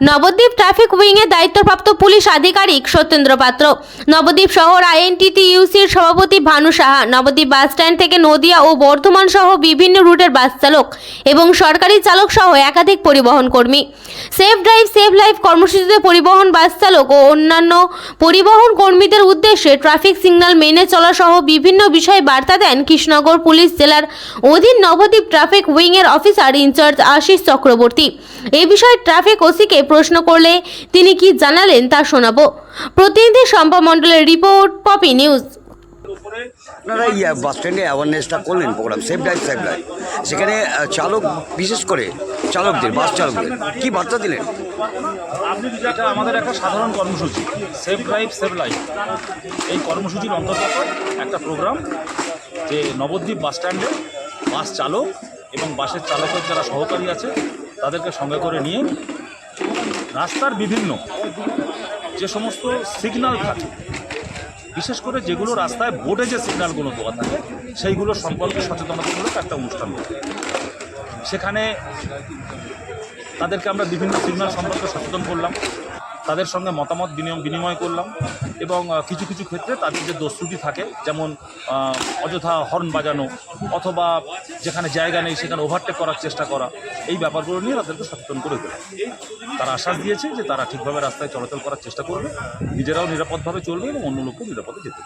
Nabadwip traffic উইংয়ের দায়িত্বপ্রাপ্ত police আধিকারিক সত্যেন্দ্র পাত্র। নবদ্বীপ শহর আইএনটিটি ইউসির সভাপতি ভানু সাহা, নবদ্বীপ বাস স্ট্যান্ড থেকে নদিয়া ও বর্ধমান সহ বিভিন্ন রুটের বাস চালক এবং সরকারি চালক সহ একাধিক পরিবহন কর্মী। সেফ ড্রাইভ সেভ লাইফ কর্মসূচিতে পরিবহন বাস চালক ও অন্যান্য পরিবহন কর্মীদের উদ্দেশ্যে ট্রাফিক সিগন্যাল মেনে চলা সহ বিভিন্ন বিষয়ে বার্তা দেন কৃষ্ণনগর পুলিশ জেলার অধীন Nabadwip traffic উইংয়ের officer in charge Ashis Chakraborty. এ বিষয়ে ট্রাফিক ওসিকে প্রশ্ন করলে তিনি কি জানালেন তা শোনাবো। প্রতিনিধি শম্পা মণ্ডলের রিপোর্ট পপি নিউজ। আপনারা এই বাস স্ট্যান্ডে অ্যাওয়ারনেসটা করলেন programme safe drive safe life সেখানে চালক বিশেষ করে চালকদের বাস চালকদের কি বার্তা দিলেন? এটা আমাদের একটা সাধারণ কর্মসূচি সেফ ড্রাইভ সেভ লাইফ এই কর্মসূচির অন্তর্গত একটা প্রোগ্রাম যে নবদ্বীপ বাস স্ট্যান্ডে বাস চালক এবং বাসের চালকের যারা সহকারী আছে তাদেরকে সঙ্গে করে নিয়ে রাস্তার বিভিন্ন, যে সমস্ত সিগনাল থাকে, বিশেষ করে যেগুলো রাস্তায় বোর্ডে যে সিগনালগুলো দেওয়া থাকে, সেইগুলো সম্পর্কে সচেতনতামূলক একটা অনুষ্ঠান হবে। সেখানে তাদেরকে আমরা বিভিন্ন সিগনাল সম্পর্কে সচেতন করলাম। তাদের সঙ্গে মতামত বিনিময় বিনিময় করলাম এবং কিছু কিছু ক্ষেত্রে তাদের যে দস্তুতি থাকে, যেমন অযথা হর্ন বাজানো অথবা যেখানে জায়গা নেই সেখানে ওভারটেক করার চেষ্টা করা, এই ব্যাপারগুলো নিয়ে তাদেরকে সচেতন করে দিলাম তারা আশ্বাস দিয়েছে যে তারা ঠিকভাবে রাস্তায় চলাচল করার চেষ্টা করবে, নিজেরাও নিরাপদভাবে চলবে এবং অন্য লোককেও নিরাপদে যেতে